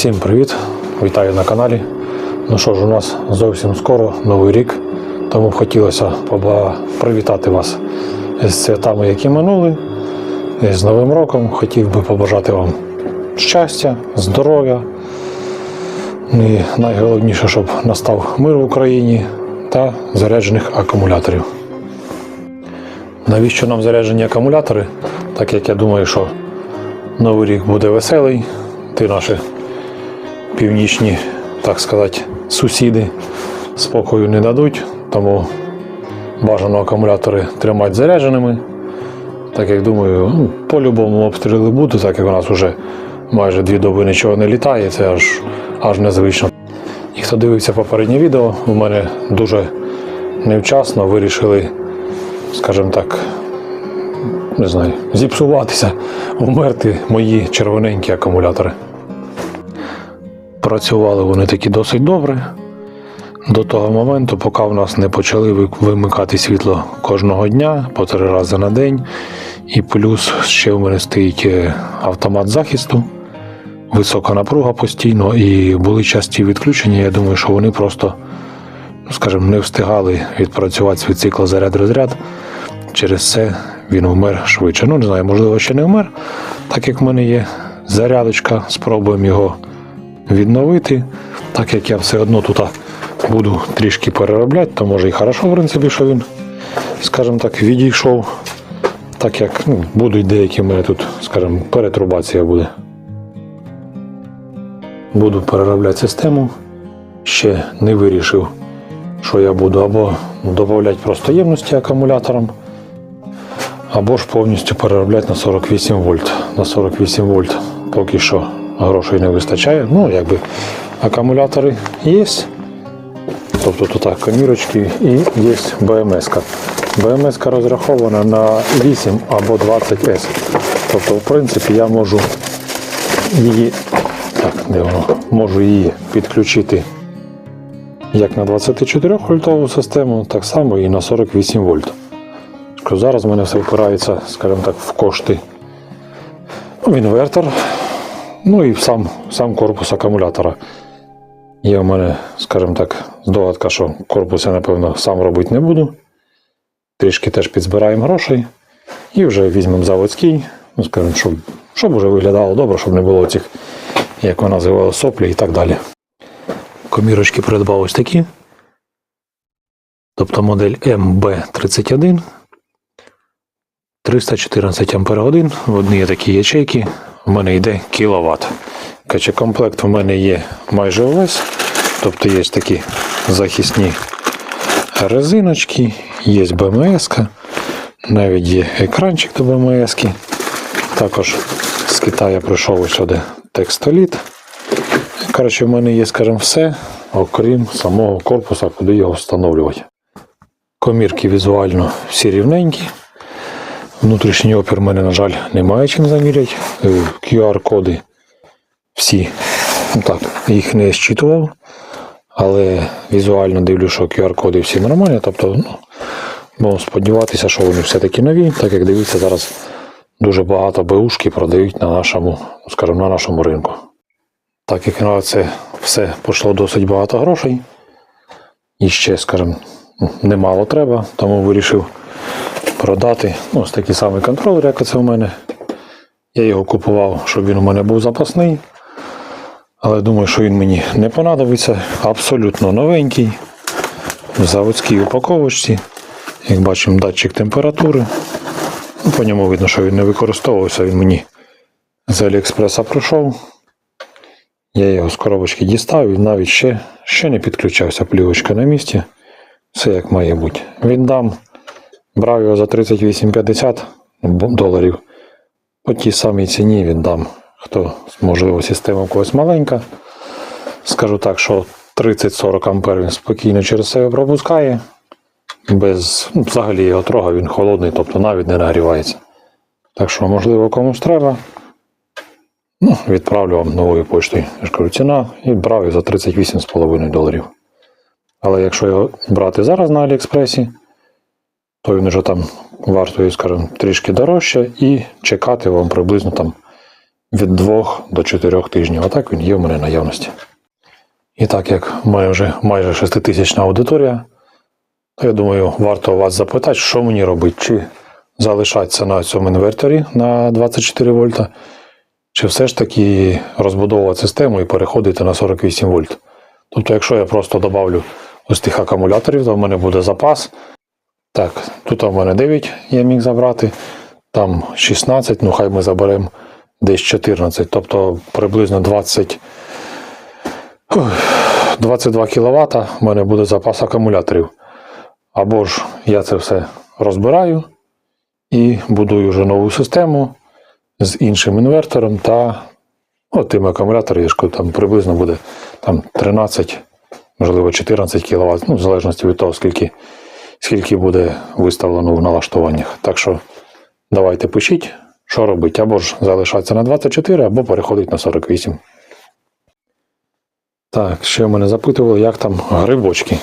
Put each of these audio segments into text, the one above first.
Всім привіт! Вітаю на каналі. Ну що ж, у нас зовсім скоро новий рік, тому б хотілося привітати вас з святами, які минули, і з Новим роком. Хотів би побажати вам щастя, здоров'я. І найголовніше, щоб настав мир в Україні та заряджених акумуляторів. Навіщо нам заряджені акумулятори? Так як я думаю, що Новий рік буде веселий, ти наші північні, так сказати, сусіди спокою не дадуть, тому бажано акумулятори тримати зарядженими. Так як думаю, ну, по-любому обстріли будуть, так як у нас вже майже дві доби нічого не літає, це аж, аж незвично. І хто дивився попереднє відео, у мене дуже невчасно вирішили, скажімо так, не знаю, зіпсуватися, вмерти мої червоненькі акумулятори. Працювали вони такі досить добре. До того моменту, поки в нас не почали вимикати світло кожного дня по три рази на день. І плюс ще в мене стоїть е, автомат захисту, висока напруга постійно, і були часті відключення. Я думаю, що вони просто, ну, скажімо, не встигали відпрацювати свій цикл заряд-розряд. Через це він вмер швидше. Ну, не знаю, можливо, ще не вмер, так як в мене є зарядочка, спробуємо його відновити. Так як я все одно тут буду трішки переробляти, то може і хорошо, в принципі, що він, скажімо так, відійшов. Так як ну, будуть деякі в мене тут, скажімо, перетрубація буде. Буду переробляти систему. Ще не вирішив, що я буду або додавати просто ємності акумулятором, або ж повністю переробляти на 48 вольт. На 48 вольт поки що грошей не вистачає. Ну, якби акумулятори є. Тобто тут так комірочки і є БМС. -ка. БМС -ка розрахована на 8 або 20 С. Тобто, в принципі, я можу її, так, де воно, можу її підключити як на 24 вольтову систему, так само і на 48 вольт. Зараз в мене все впирається, скажімо так, в кошти в інвертор, ну і сам, сам корпус акумулятора. Є в мене, скажімо так, здогадка, що корпус я, напевно, сам робити не буду. Трішки теж підзбираємо грошей і вже візьмемо заводський, ну, скажімо, щоб, щоб вже виглядало добре, щоб не було цих, як вона називала, соплі і так далі. Комірочки придбав ось такі. Тобто модель MB31 314 Ах. В одній є такі ячейки. В мене йде кіловат. Каче комплект в мене є майже увесь. Тобто є такі захисні резиночки, є БМС, навіть є екранчик до БМС. -ки. Також з Китаю прийшов сюди текстоліт. Коротше, в мене є, скажімо, все, окрім самого корпуса, куди його встановлювати. Комірки візуально всі рівненькі. Внутрішній опір в мене, на жаль, немає чим заміряти. Е, QR-коди всі. Ну так, їх не зчитував. Але візуально дивлюся, що QR-коди всі нормальні. Тобто, ну, можу сподіватися, що вони все-таки нові, так як дивіться, зараз дуже багато беушки продають на нашому, скажімо, на нашому ринку. Так як на це все пішло досить багато грошей. І ще, скажімо, немало треба, тому вирішив продати. Ну, ось такий самий контролер, як це у мене. Я його купував, щоб він у мене був запасний. Але думаю, що він мені не понадобиться. Абсолютно новенький. В заводській упаковочці. Як бачимо, датчик температури. Ну, По ньому видно, що він не використовувався. Він мені з Аліекспреса пройшов. Я його з коробочки дістав і навіть ще, ще не підключався. Плівочка на місці. Все як має бути. Віддам. Брав його за 38,50 доларів. По тій самій ціні віддам. Хто, можливо, система у когось маленька. Скажу так, що 30-40 ампер він спокійно через себе пропускає. Без, ну, взагалі його трога, він холодний, тобто навіть не нагрівається. Так що, можливо, комусь треба. Ну, відправлю вам новою поштою. Я ж кажу, ціна і брав його за 38,5 доларів. Але якщо його брати зараз на Аліекспресі, то він вже там вартує, скажімо, трішки дорожче і чекати вам приблизно там від 2 до 4 тижнів. Отак він є в мене наявності. І так як має вже майже 6-тисячна аудиторія, то я думаю, варто вас запитати, що мені робити, чи залишатися на цьому інверторі на 24 вольта, чи все ж таки розбудовувати систему і переходити на 48 вольт. Тобто, якщо я просто додавлю ось тих акумуляторів, то в мене буде запас. Так, тут в мене 9 я міг забрати, там 16, ну хай ми заберемо десь 14, тобто приблизно 20, 22 кВт в мене буде запас акумуляторів. Або ж я це все розбираю і будую вже нову систему з іншим інвертором та от тим акумулятором, там приблизно буде там 13, можливо 14 кВт, ну, в залежності від того, скільки, скільки буде виставлено в налаштуваннях. Так що давайте пишіть, що робити, або ж залишатися на 24, або переходити на 48. Так, ще мене запитували, як там грибочки.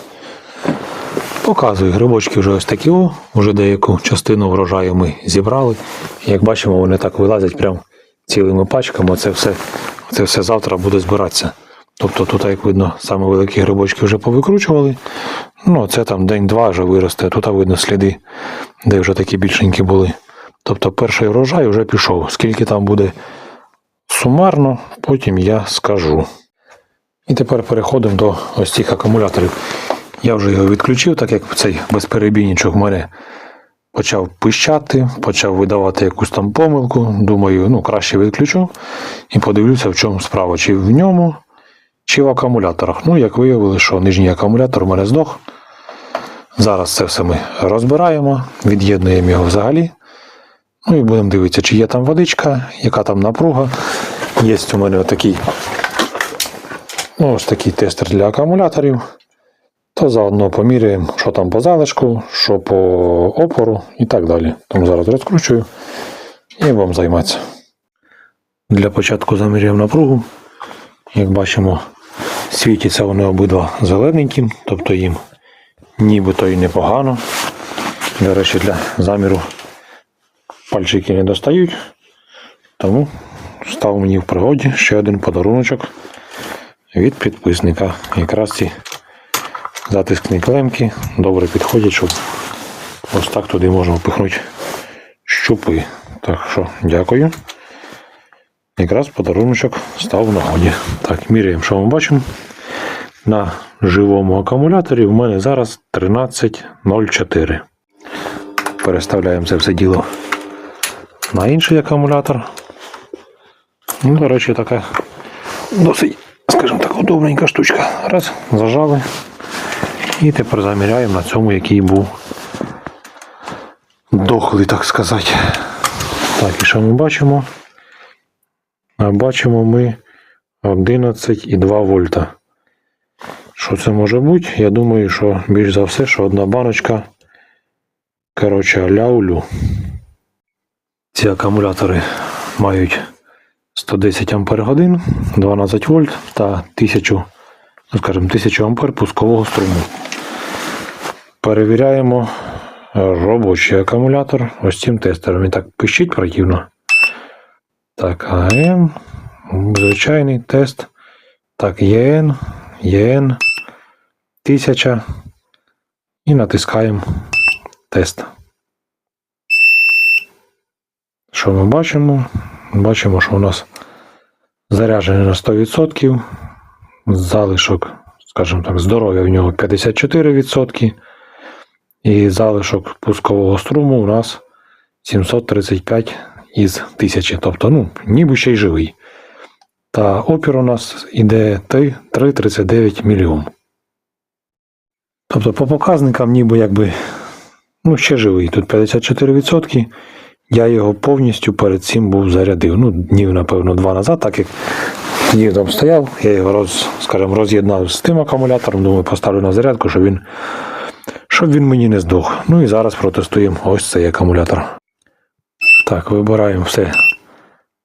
Показую, грибочки вже ось такі, о, вже деяку частину врожаю ми зібрали. Як бачимо, вони так вилазять прям цілими пачками. Це все, це все завтра буде збиратися. Тобто тут, як видно, саме великі грибочки вже повикручували. Ну, це там день-два вже виросте. Тут видно сліди, де вже такі більшенькі були. Тобто перший врожай вже пішов. Скільки там буде сумарно, потім я скажу. І тепер переходимо до ось цих акумуляторів. Я вже його відключив, так як цей безперебійничок в мене почав пищати, почав видавати якусь там помилку. Думаю, ну краще відключу і подивлюся, в чому справа, чи в ньому, чи в акумуляторах. Ну, як виявили, що нижній акумулятор у мене здох. Зараз це все ми розбираємо, від'єднуємо його взагалі. Ну і будемо дивитися, чи є там водичка, яка там напруга. Є у мене отакий Ну, ось такий тестер для акумуляторів. То заодно поміряємо, що там по залишку, що по опору і так далі. Тому зараз розкручую і будемо займатися. Для початку заміряємо напругу. Як бачимо, світяться вони обидва зелененьким, тобто їм нібито і непогано. До речі, для заміру пальчики не достають. Тому став мені в пригоді ще один подаруночок від підписника. Якраз ці затискні клемки добре підходять, щоб ось так туди можна впихнути щупи. Так що дякую. Якраз подаруночок став в нагоді. Так, міряємо, що ми бачимо. На живому акумуляторі в мене зараз 13.04. Переставляємо це все діло на інший акумулятор. Ну, до речі, така досить скажімо так, удобненька штучка. Раз, зажали. І тепер заміряємо на цьому, який був дохлий, так сказати. Так, і що ми бачимо? Бачимо ми 11,2 вольта. Що це може бути? Я думаю, що більш за все, що одна баночка. Коротше, ляулю. Ці акумулятори мають 110 ампер годин, 12 вольт та 1000, ну, скажімо, 1000 ампер пускового струму. Перевіряємо робочий акумулятор ось цим тестером. Він так пищить противно. Так, АМ, звичайний тест. Так, ЄН, ЄН, 1000 і натискаємо тест. Що ми бачимо? Бачимо, що у нас заряджений на 100%, залишок, скажімо так, здоров'я в нього 54%, і залишок пускового струму у нас 735 із 1000, тобто, ну, ніби ще й живий. Та опір у нас іде 3,39 мільйон. Тобто по показникам ніби якби ну, ще живий. Тут 54%. Я його повністю перед цим був зарядив. Ну, днів, напевно, два назад, так як днів там стояв, я його роз, скажімо, роз'єднав з тим акумулятором, думаю, поставлю на зарядку, щоб він, щоб він мені не здох. Ну і зараз протестуємо ось цей акумулятор. Так, вибираємо все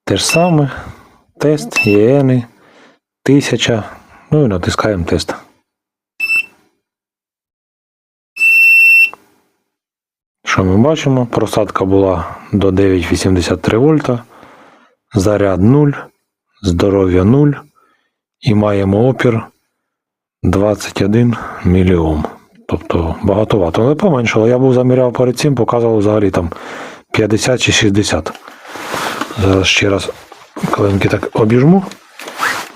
те ж саме. Тест, ЄНи, 1000. Ну і натискаємо тест. Що ми бачимо? Просадка була до 9,83 вольта. заряд 0, здоров'я 0 і маємо опір 21 мільйом. Тобто багатовато, але поменшало. Я був заміряв перед цим, показував взагалі там 50 чи 60. Зараз ще раз коленки так обіжму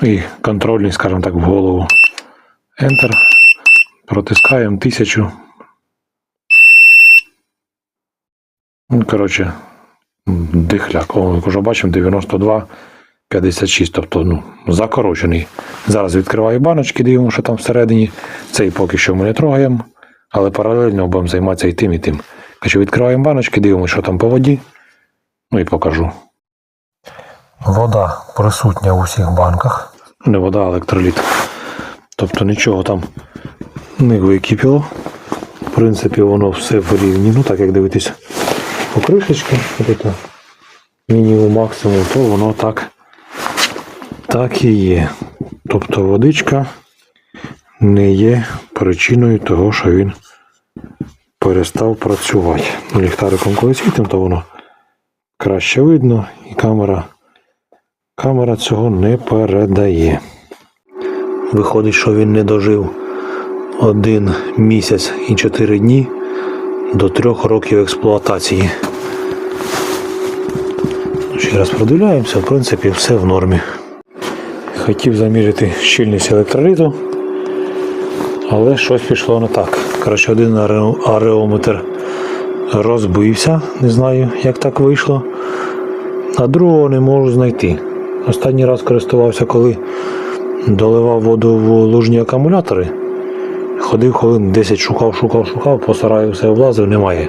і контрольний, скажімо так, в голову. Enter. Протискаємо тисячу. Ну, коротше, дихляк. О, як вже бачимо, 92, 56, тобто ну, закорочений. Зараз відкриваю баночки, дивимося, що там всередині. Цей поки що ми не трогаємо, але паралельно будемо займатися і тим, і тим. Коротше, відкриваємо баночки, дивимося, що там по воді. Ну і покажу. Вода присутня у всіх банках. Не вода, а електроліт. Тобто нічого там не википіло. В принципі, воно все в рівні. Ну так як дивитись по кришечці, от мінімум максимум, то воно так, так і є. Тобто водичка не є причиною того, що він перестав працювати. Ліхтариком коли світимо, то воно краще видно, і камера, камера цього не передає. Виходить, що він не дожив один місяць і чотири дні до трьох років експлуатації. Ще раз продивляємося, в принципі, все в нормі. Хотів заміряти щільність електроліту, але щось пішло не так. Коротше, один ареометр розбився, не знаю, як так вийшло, а другого не можу знайти. Останній раз користувався, коли доливав воду в лужні акумулятори. Ходив хвилин 10, шукав, шукав, шукав, по сараю все облазив, немає.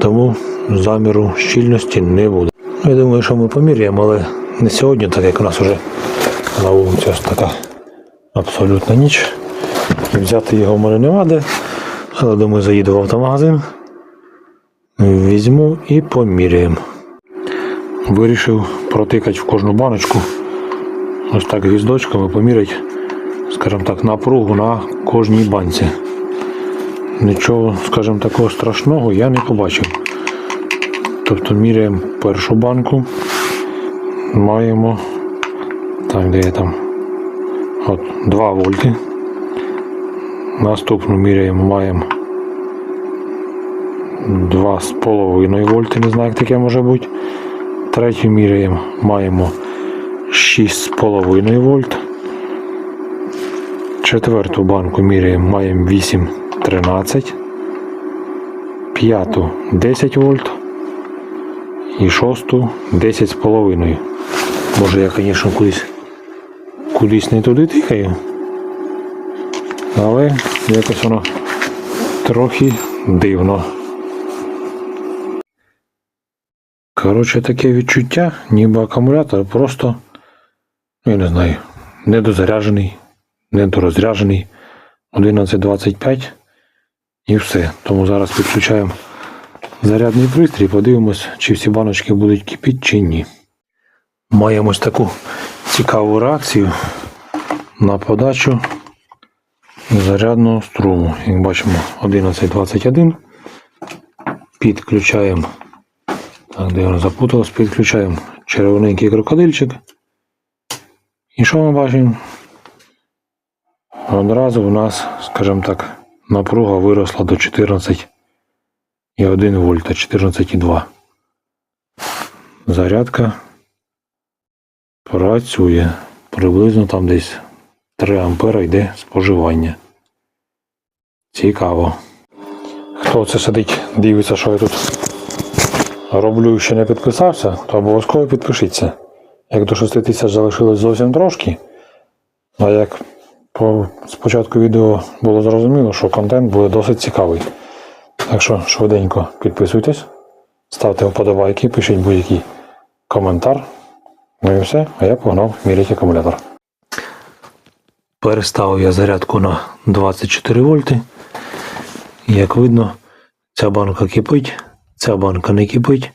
Тому заміру щільності не буде. Я думаю, що ми поміряємо, але не сьогодні, так як у нас вже на вулиці така абсолютна ніч. Взяти його в мене нема. Але думаю, заїду в автомагазин, візьму і поміряємо. Вирішив протикати в кожну баночку. Ось так гвіздочками поміряти, скажімо так, напругу на кожній банці. Нічого, скажімо, такого страшного я не побачив. Тобто міряємо першу банку. Маємо. Так, де я там? От 2 вольти. Наступну міряємо, маємо 2,5 вольти, не знаю, як таке може бути. Третю міряємо, маємо 6,5 вольт. Четверту банку міряємо, маємо 8,13. П'яту 10 вольт. І шосту 10,5. Може я, звісно, кудись, кудись не туди тикаю. Але якось воно трохи дивно. Коротше, таке відчуття, ніби акумулятор просто, ну, я не знаю, недозаряджений, недорозряджений 11.25 і все. Тому зараз підключаємо зарядний пристрій, подивимось, чи всі баночки будуть кипіти чи ні. Маємо ось таку цікаву реакцію на подачу зарядного струму. Як бачимо, 11.21. Підключаємо. Так, де воно запуталось, підключаємо червоненький крокодильчик. І що ми бачимо? Одразу у нас, скажімо так, напруга виросла до 14,1 вольта, 14,2. Зарядка працює. Приблизно там десь 3 ампера йде споживання. Цікаво. Хто це сидить, дивиться, що я тут роблю і ще не підписався, то обов'язково підпишіться. Як до 6 тисяч залишилось зовсім трошки, а як по спочатку відео було зрозуміло, що контент буде досить цікавий. Так що швиденько підписуйтесь, ставте вподобайки, пишіть будь-який коментар. Ну і все, а я погнав міряти акумулятор. Переставив я зарядку на 24 вольти. Як видно, ця банка кипить, ця банка не кипить,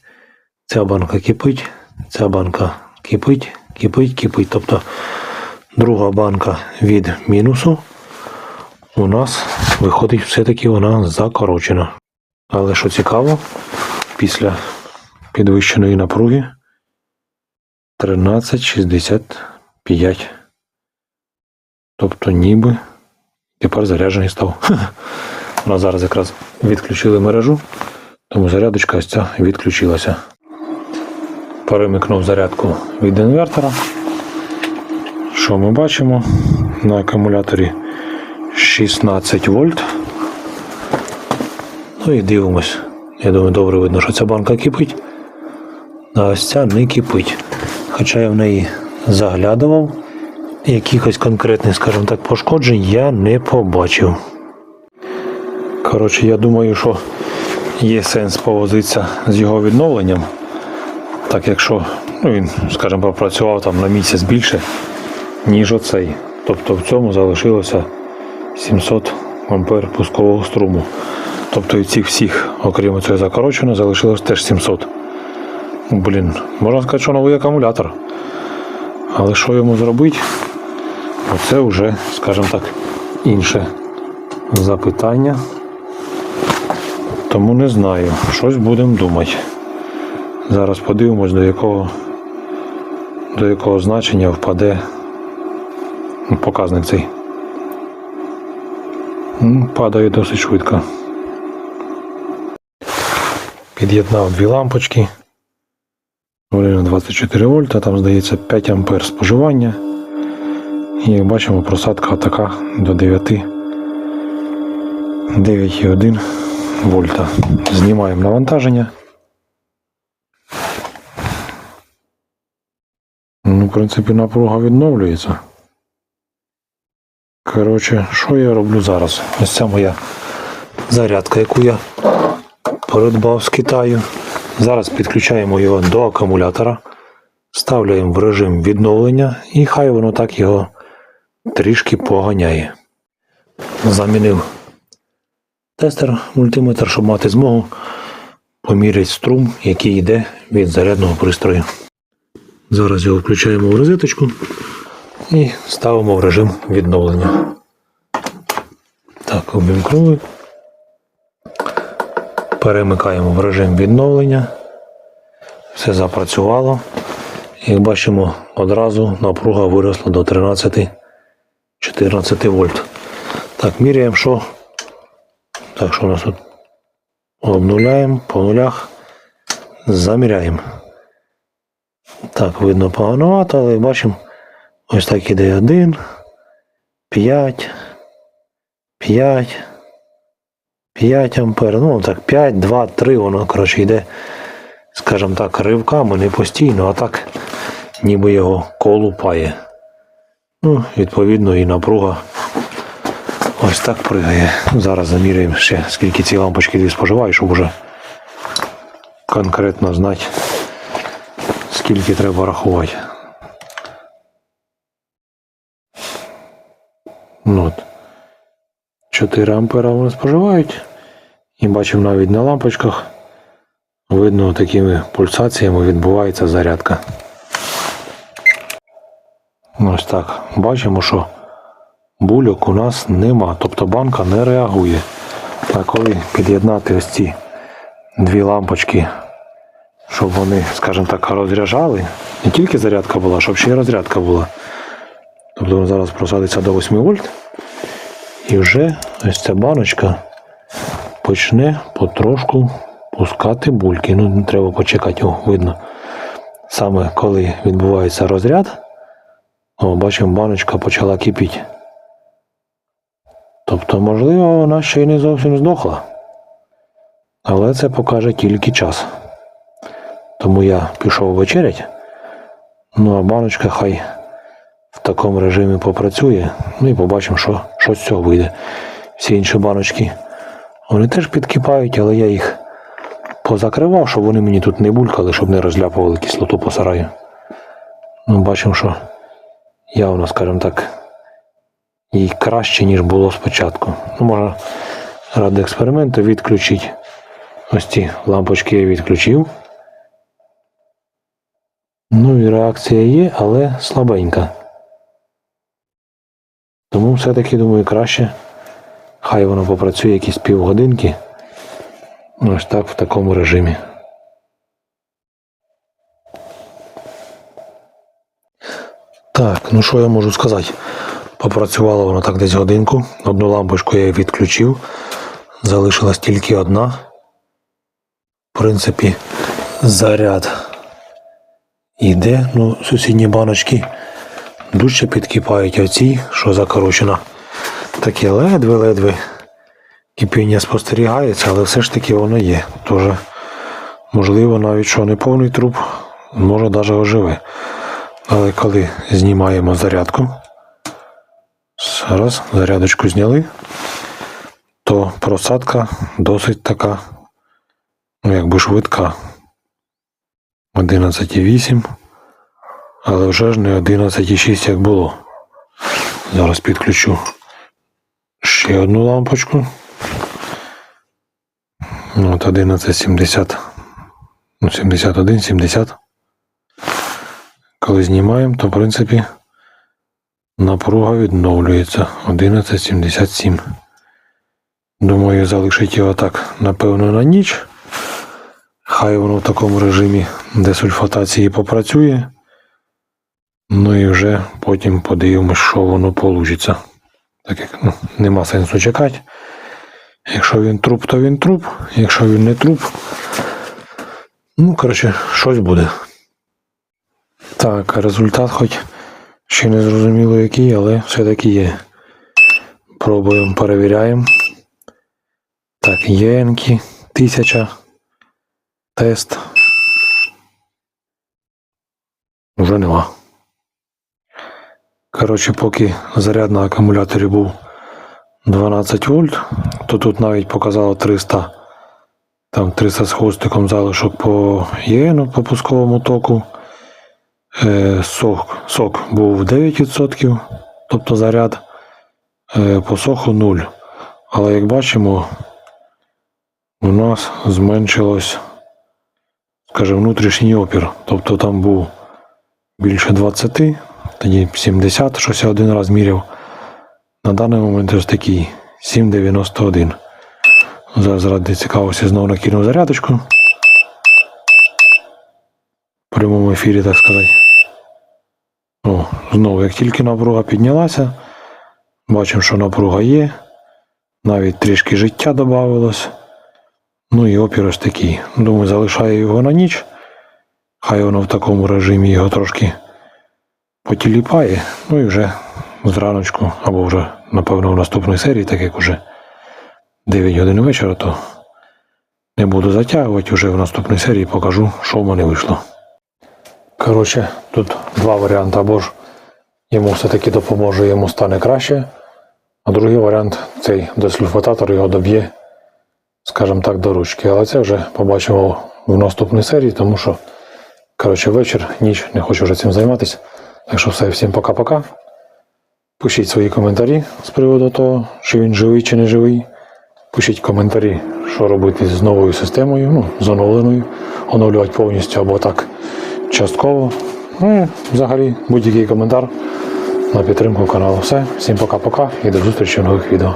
ця банка кипить, ця банка кипить, кипить, кипить. Тобто друга банка від мінусу у нас виходить все-таки вона закорочена. Але що цікаво, після підвищеної напруги 13,65. Тобто ніби тепер заряджений став. У нас зараз якраз відключили мережу, тому зарядочка ось ця відключилася. Перемикнув зарядку від інвертора. Що ми бачимо? На акумуляторі 16 вольт. Ну і дивимось. Я думаю, добре видно, що ця банка кипить. А ось ця не кипить. Хоча я в неї заглядував, якихось конкретних, скажімо так, пошкоджень я не побачив. Коротше, я думаю, що є сенс повозитися з його відновленням. Так якщо ну, він, скажімо, пропрацював там на місяць більше, ніж оцей. Тобто в цьому залишилося 700 ампер пускового струму. Тобто і цих всіх, окрім цього закороченого, залишилось теж 700. Ну, Блін, можна сказати, що новий акумулятор. Але що йому зробити? Оце вже, скажімо так, інше запитання. Тому не знаю. Щось будемо думати. Зараз подивимось, до якого, до якого значення впаде ну, показник цей. Падає досить швидко. Під'єднав дві лампочки. 24 вольта, там здається 5 ампер споживання. І як бачимо, просадка така до 9. 9,1 вольта. Знімаємо навантаження. Ну, в принципі, напруга відновлюється. Коротше, що я роблю зараз? Ось ця моя зарядка, яку я придбав з Китаю. Зараз підключаємо його до акумулятора, ставляємо в режим відновлення і хай воно так його трішки поганяє. Замінив тестер мультиметр, щоб мати змогу поміряти струм, який йде від зарядного пристрою. Зараз його включаємо в розеточку і ставимо в режим відновлення. Так, увімкнули. Перемикаємо в режим відновлення. Все запрацювало. Як бачимо, одразу напруга виросла до 13-14 вольт. Так, міряємо, що. Так, що у нас тут? Обнуляємо по нулях. Заміряємо. Так, видно погановато, але бачимо, ось так іде 1, 5, 5, 5 ампер. Ну, так, 5, 2, 3, воно, коротше, йде, скажімо так, ривками, не постійно, а так, ніби його колупає. Ну, відповідно, і напруга ось так пригає. Зараз заміряємо ще, скільки ці лампочки дві споживають, щоб уже конкретно знати скільки треба рахувати. Ну, от. 4 ампера вони споживають. І бачимо навіть на лампочках. Видно, такими пульсаціями відбувається зарядка. Ось так. Бачимо, що бульок у нас нема. Тобто банка не реагує. А коли під'єднати ось ці дві лампочки щоб вони, скажімо так, розряджали. Не тільки зарядка була, щоб ще й розрядка була. Тобто він зараз просадиться до 8 вольт. І вже ось ця баночка почне потрошку пускати бульки. Ну, треба почекати, о, видно. Саме коли відбувається розряд, бачимо, баночка почала кипіти. Тобто, можливо, вона ще й не зовсім здохла. Але це покаже тільки час. Тому я пішов вечерять. Ну а баночка хай в такому режимі попрацює. Ну і побачимо, що, що з цього вийде. Всі інші баночки вони теж підкипають, але я їх позакривав, щоб вони мені тут не булькали, щоб не розляпували кислоту по сараю. Ну, бачимо, що явно, скажімо так, їй краще, ніж було спочатку. Ну, можна ради експерименту відключити. Ось ці лампочки я відключив. Ну і реакція є, але слабенька. Тому все-таки, думаю, краще. Хай воно попрацює якісь півгодинки. Ось так в такому режимі. Ну що я можу сказати? Попрацювало воно так десь годинку. Одну лампочку я відключив. Залишилась тільки одна. В принципі, заряд іде. Ну, сусідні баночки дужче підкипають, а ці, що закорочено, таке ледве-ледве кипіння спостерігається, але все ж таки воно є. Тож, можливо, навіть що не повний труп, може навіть оживе. Але коли знімаємо зарядку, зараз зарядочку зняли, то просадка досить така, ну якби швидка. 11,8, але вже ж не 11,6 як було. Зараз підключу ще одну лампочку. Ну, От 11,70. Ну, 71, 70. Коли знімаємо, то в принципі напруга відновлюється 11,77. Думаю, залишити його так, напевно, на ніч. Хай воно в такому режимі десульфатації попрацює. Ну і вже потім подивимось, що воно вийде. Так як ну, нема сенсу чекати. Якщо він труп, то він труп. Якщо він не труп, ну, коротше, щось буде. Так, результат хоч ще не зрозуміло який, але все-таки є. Пробуємо, перевіряємо. Так, єнкі, тисяча. Тест. Вже нема. Коротше, поки заряд на акумуляторі був 12 вольт, то тут навіть показало 300, там 300 з хвостиком залишок по ЄНу по пусковому току. Е, сок, сок був 9%, тобто заряд е, по соху 0. Але як бачимо, у нас зменшилось, скажімо, внутрішній опір. Тобто там був більше 20, тоді 70, щось я один раз міряв. На даний момент ось такий 7,91. Зараз ради цікавості знову накинув зарядочку. В прямому ефірі, так сказати. Знову, як тільки напруга піднялася, бачимо, що напруга є. Навіть трішки життя додавалось. Ну і опір ось такий. Думаю, залишаю його на ніч. Хай воно в такому режимі його трошки потіліпає. Ну і вже зраночку, або вже, напевно, в наступній серії, так як уже 9 годин вечора, то не буду затягувати, вже в наступній серії покажу, що в мене вийшло. Коротше, тут два варіанти. Або ж йому все-таки допоможе, йому стане краще. А другий варіант цей десульфататор його доб'є, скажімо так, до ручки. Але це вже побачимо в наступній серії, тому що, коротше, вечір, ніч, не хочу вже цим займатися. Так що все, всім пока-пока. Пишіть свої коментарі з приводу того, чи він живий чи не живий. Пишіть коментарі, що робити з новою системою, ну, з оновленою, оновлювати повністю або так частково. Ну взагалі будь-який коментар на підтримку каналу. Все, всім пока-пока і до зустрічі в нових відео.